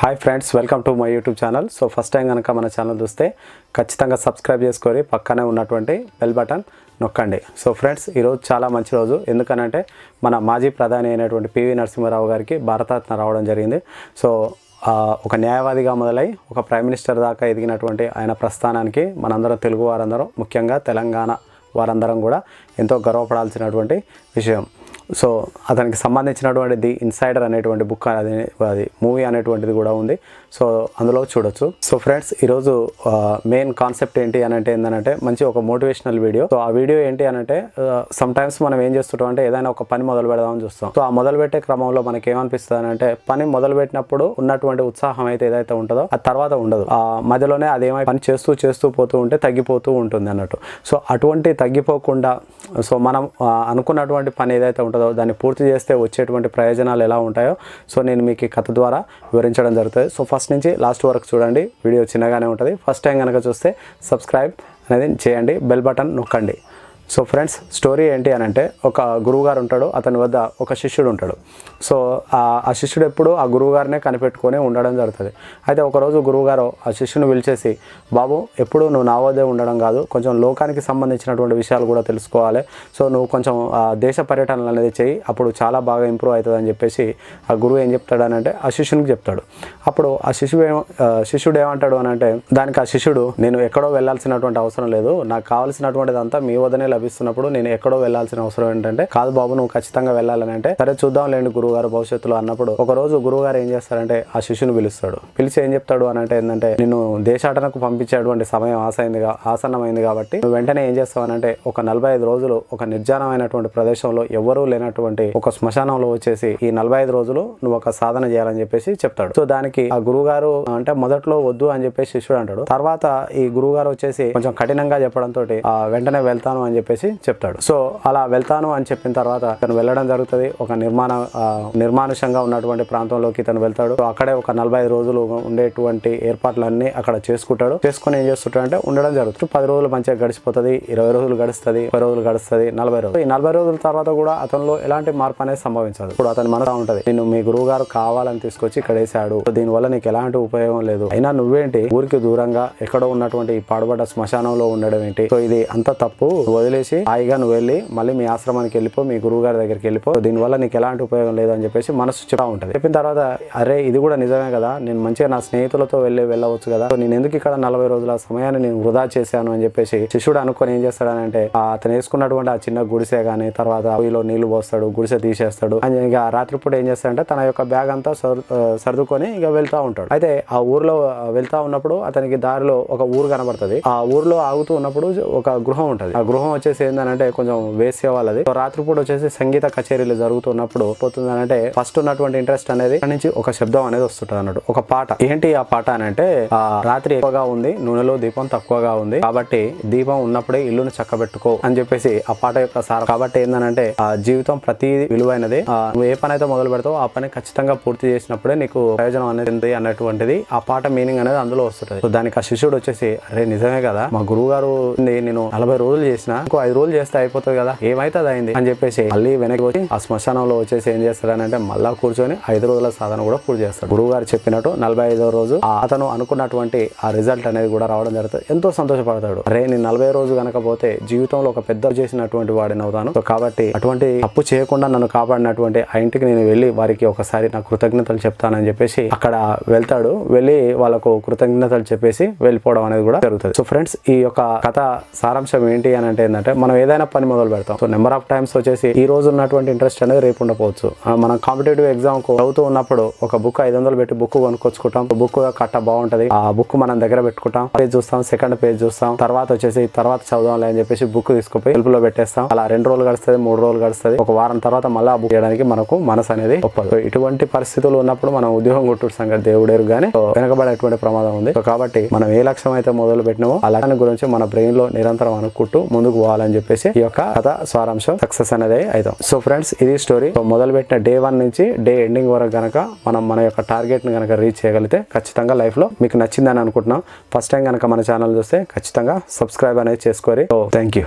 Hi friends welcome to my YouTube channel so first time కనుక మన channel చూస్తే ఖచ్చితంగా సబ్స్క్రైబ్ చేసుకొని పక్కనే ఉన్నటువంటి బెల్ బటన్ నొక్కండి. సో ఫ్రెండ్స్ ఈరోజు చాలా మంచి రోజు. ఎందుకనంటే మన మాజీ ప్రధాని అయినటువంటి పివి నరసింహారావు గారికి భారతరత్న రావడం జరిగింది. సో ఒక న్యాయవాదిగా మొదలై ఒక ప్రైమ్ మినిస్టర్ దాకా ఎదిగినటువంటి ఆయన ప్రస్థానానికి మనందరం తెలుగు వారందరం ముఖ్యంగా తెలంగాణ వారందరం కూడా ఎంతో గర్వపడాల్సినటువంటి విషయం. సో అతనికి సంబంధించినటువంటిది ఇన్సైడర్ అనేటువంటి బుక్ అది అది మూవీ అనేటువంటిది కూడా ఉంది. సో అందులో చూడొచ్చు. సో ఫ్రెండ్స్ ఈరోజు మెయిన్ కాన్సెప్ట్ ఏంటి అని అంటే ఏంటంటే మంచి ఒక మోటివేషనల్ వీడియో. సో ఆ వీడియో ఏంటి అని అంటే సమ్ టైమ్స్ మనం ఏం చేస్తుంటాం అంటే ఏదైనా ఒక పని మొదలు పెడదామని చూస్తాం. సో ఆ మొదలు పెట్టే క్రమంలో మనకి ఏమనిపిస్తుంది అని అంటే పని మొదలు పెట్టినప్పుడు ఉన్నటువంటి ఉత్సాహం అయితే ఏదైతే ఉంటుందో ఆ తర్వాత ఉండదు. ఆ మధ్యలోనే అదేమై పని చేస్తూ చేస్తూ పోతూ ఉంటే తగ్గిపోతూ ఉంటుంది అన్నట్టు. సో అటువంటి తగ్గిపోకుండా సో మనం అనుకున్నటువంటి పని ఏదైతే ఉంటుందో దాన్ని పూర్తి చేస్తే వచ్చేటువంటి ప్రయోజనాలు ఎలా ఉంటాయో. సో నేను మీకు ఈ కథ ద్వారా వివరించడం జరుగుతుంది. సో ఫస్ట్ నుంచి లాస్ట్ వరకు చూడండి. వీడియో చిన్నగానే ఉంటుంది. ఫస్ట్ టైం కనుక చూస్తే సబ్స్క్రైబ్ అనేది చేయండి. బెల్ బటన్ నొక్కండి. సో ఫ్రెండ్స్ స్టోరీ ఏంటి అని అంటే ఒక గురువుగారు ఉంటాడు అతని వద్ద ఒక శిష్యుడు ఉంటాడు. సో ఆ శిష్యుడు ఎప్పుడు ఆ గురువుగారినే కనిపెట్టుకొని ఉండడం జరుగుతుంది. అయితే ఒకరోజు గురువుగారు ఆ శిష్యుని పిలిచేసి బాబు ఎప్పుడు నువ్వు నా వద్దే ఉండడం కాదు కొంచెం లోకానికి సంబంధించినటువంటి విషయాలు కూడా తెలుసుకోవాలి. సో నువ్వు కొంచెం ఆ దేశ పర్యటనలు అనేది చేయి అప్పుడు చాలా బాగా ఇంప్రూవ్ అవుతుంది అని చెప్పేసి ఆ గురువు ఏం చెప్తాడు అని అంటే ఆ శిష్యునికి చెప్తాడు. అప్పుడు ఆ శిశువు శిష్యుడు ఏమంటాడు అని అంటే దానికి ఆ శిష్యుడు నేను ఎక్కడో వెళ్ళాల్సినటువంటి అవసరం లేదు నాకు కావాల్సినటువంటిది అంతా మీ వద్దనే లభిస్తున్నప్పుడు నేను ఎక్కడో వెళ్ళాల్సిన అవసరం ఏంటంటే కాదు బాబు నువ్వు ఖచ్చితంగా వెళ్ళాలని అంటే సరే చూద్దాం లేండి గురువుగారు భవిష్యత్తులో అన్నప్పుడు ఒక రోజు గురువు గారు ఏం చేస్తారంటే ఆ శిష్యుని పిలుస్తాడు. పిలిచి ఏం చెప్తాడు అని అంటే ఏంటంటే నిన్ను దేశాటనకు పంపించేటువంటి సమయం ఆసైంది ఆసన్నమైంది కాబట్టి నువ్వు వెంటనే ఏం చేస్తావు అంటే ఒక నలభై ఐదు రోజులు ఒక నిర్జనమైనటువంటి ప్రదేశంలో ఎవరూ లేనటువంటి ఒక శ్మశానంలో వచ్చేసి ఈ నలభై ఐదు రోజులు నువ్వు ఒక సాధన చేయాలని చెప్పేసి చెప్తాడు. సో దానికి ఆ గురువు గారు అంటే మొదట్లో వద్దు అని చెప్పేసి శిష్యుడు అంటాడు. తర్వాత ఈ గురువు గారు వచ్చేసి కొంచెం కఠినంగా చెప్పడంతో వెంటనే వెళ్తాను అని చెప్పి చెప్పేసి చెప్తాడు. సో అలా వెళ్తాను అని చెప్పిన తర్వాత తను వెళ్ళడం జరుగుతుంది. ఒక నిర్మాణ నిర్మానుషంగా ఉన్నటువంటి ప్రాంతంలోకి తను వెళ్తాడు. సో అక్కడే ఒక నలభై ఐదు రోజులు ఉండేటువంటి ఏర్పాట్లన్నీ అక్కడ చేసుకుంటాడు. చేసుకుని ఏం చేస్తుంటాడు అంటే ఉండడం జరుగుతుంది. పది రోజులు మంచిగా గడిచిపోతుంది. ఇరవై రోజులు గడుస్తుంది. పది రోజులు గడుస్తుంది. నలభై రోజులు. ఈ నలభై రోజుల తర్వాత కూడా అతనిలో ఎలాంటి మార్పు అనేది సంభవించదు. ఇప్పుడు అతని మనసు ఉంటది నేను మీ గురువు గారు కావాలని తీసుకొచ్చి ఇక్కడ వేసాడు దీనివల్ల నీకు ఎలాంటి ఉపయోగం లేదు. అయినా నువ్వేంటి? ఊరికి దూరంగా ఎక్కడో ఉన్నటువంటి ఈ పాడుబడ్డ శ్మశానంలో ఉండడం ఏంటి? సో ఇది అంత తప్పు. వదిలి వదిలేసి హాయిగా నువ్వు వెళ్ళి మళ్ళీ మీ ఆశ్రమానికి వెళ్ళిపో మీ గురువు గారి దగ్గరికి వెళ్ళిపో. దీనివల్ల నీకు ఎలాంటి ఉపయోగం లేదు అని చెప్పేసి మనసు చెప్తా ఉంటది. చెప్పిన తర్వాత అరే ఇది కూడా నిజమే కదా నేను మంచిగా నా స్నేహితులతో వెళ్ళి వెళ్ళవచ్చు కదా నేను ఎందుకు ఇక్కడ నలభై రోజుల సమయాన్ని నేను వృధా చేశాను అని చెప్పేసి శిష్యుడు అనుకొని ఏం చేస్తాడనంటే అతను వేసుకున్నటువంటి ఆ చిన్న గుడిసె కానీ తర్వాత పొయ్యిలో నీళ్ళు పోస్తాడు గుడిసె తీసేస్తాడు. అని ఇక రాత్రిపూట ఏం చేస్తాడంటే తన యొక్క బ్యాగ్ అంతా సర్దుకొని ఇక వెళ్తా ఉంటాడు. అయితే ఆ ఊర్లో వెళ్తా ఉన్నప్పుడు అతనికి దారిలో ఒక ఊరు కనబడుతుంది. ఆ ఊర్లో ఆగుతూ ఉన్నప్పుడు ఒక గృహం ఉంటుంది. ఆ గృహం వచ్చి వచ్చేసి ఏంటంటే కొంచెం వేసే వాళ్ళది. రాత్రిపూట వచ్చేసి సంగీత కచేరీలు జరుగుతున్నప్పుడు పోతుందనంటే ఫస్ట్ ఉన్నటువంటి ఇంట్రెస్ట్ అనేది నుంచి ఒక శబ్దం అనేది వస్తుంటది అన్నట్టు. ఒక పాట. ఏంటి ఆ పాట అని అంటే ఆ రాత్రి ఎక్కువగా ఉంది నూనెలో దీపం తక్కువగా ఉంది కాబట్టి దీపం ఉన్నప్పుడే ఇల్లును చక్కబెట్టుకో అని చెప్పేసి ఆ పాట యొక్క సారం. కాబట్టి ఏంటంటే ఆ జీవితం ప్రతి విలువైనది. నువ్వు ఏ పని అయితే మొదలు పెడతావు ఆ పని ఖచ్చితంగా పూర్తి చేసినప్పుడే నీకు ప్రయోజనం అనేది ఉంది అన్నటువంటిది. ఆ పాట మీనింగ్ అనేది అందులో వస్తుంది దానికి ఆ శిష్యుడు వచ్చేసి అరే నిజమే కదా. మా గురువు గారు నేను నలభై రోజులు చేసిన ఇంకో ఐదు రోజులు చేస్తే అయిపోతుంది కదా ఏమైతే అది అయింది? అని చెప్పేసి మళ్ళీ వెనక్కి వచ్చి ఆ శ్మశానంలో వచ్చేసి ఏం చేస్తాడనంటే మళ్ళా కూర్చొని ఐదు రోజుల సాధన కూడా పూర్తి చేస్తాడు. గురువు గారు చెప్పినట్టు నలభై ఐదో రోజు ఆ అతను అనుకున్నటువంటి ఆ రిజల్ట్ అనేది కూడా రావడం జరుగుతుంది. ఎంతో సంతోషపడతాడు. రే నేను నలభై రోజు కనకపోతే జీవితంలో ఒక పెద్ద చేసినటువంటి వాడిని అవుతాను. సో కాబట్టి అటువంటి తప్పు చేయకుండా నన్ను కాపాడినటువంటి ఆ ఇంటికి నేను వెళ్ళి వారికి ఒకసారి నా కృతజ్ఞతలు చెప్తానని చెప్పేసి అక్కడ వెళ్తాడు. వెళ్ళి వాళ్ళకు కృతజ్ఞతలు చెప్పేసి వెళ్ళిపోవడం అనేది కూడా జరుగుతుంది. సో ఫ్రెండ్స్ ఈ యొక్క కథ సారాంశం ఏంటి అని అంటే ఏంటంటే మనం ఏదైనా పని మొదలు పెడతాం. సో నెంబర్ ఆఫ్ టైమ్స్ వచ్చేసి ఈ రోజు ఉన్నటువంటి ఇంట్రెస్ట్ అనేది రేపు ఉండకపోవచ్చు. మనం కాంపిటేటివ్ ఎగ్జామ్కు చదువుతూ ఉన్నప్పుడు ఒక బుక్ ఐదు వందలు పెట్టి బుక్ కొనుక్కొచ్చుకుంటాం. బుక్ కట్ట బాగుంటది. ఆ బుక్ మనం దగ్గర పెట్టుకుంటాం. పేజ్ చూస్తాం సెకండ్ పేజ్ చూస్తాం. తర్వాత వచ్చేసి తర్వాత చదవాలి అని చెప్పేసి బుక్ తీసుకుపోయి లో పెట్టేస్తాం. అలా రెండు రోజులు గడుస్తుంది మూడు రోజులు గడుస్తుంది. ఒక వారం తర్వాత మళ్ళీ ఆ బుక్ చేయడానికి మనకు మనసు అనేది ఒప్పదు. ఇటువంటి పరిస్థితులు ఉన్నప్పుడు మనం ఉద్యోగం కొట్టుడు సంగతి దేవుడేరు కానీ వెనకబడేటువంటి ప్రమాదం ఉంది. కాబట్టి మనం ఏ లక్ష్యం అయితే మొదలు పెట్టినామో ఆ లక్ష్యాన్ని గురించి మన బ్రెయిన్లో నిరంతరం అనుకుంటూ ముందుకు పోవాలని చెప్పేసి ఈ యొక్క కథ సారాంశం సక్సెస్ అనేది అవుతాం. సో ఫ్రెండ్స్ ఇది స్టోరీ. మొదలు పెట్టిన డే వన్ నుంచి డే ఎండింగ్ వరకు గనక మనం మన యొక్క టార్గెట్ని గనక రీచ్ చేయగలిగితే ఖచ్చితంగా లైఫ్లో మీకు నచ్చిందని అనుకుంటున్నాం. ఫస్ట్ టైం గనక మన ఛానల్ చూస్తే ఖచ్చితంగా సబ్స్క్రైబ్ అనేది చేసుకోరి. Thank you.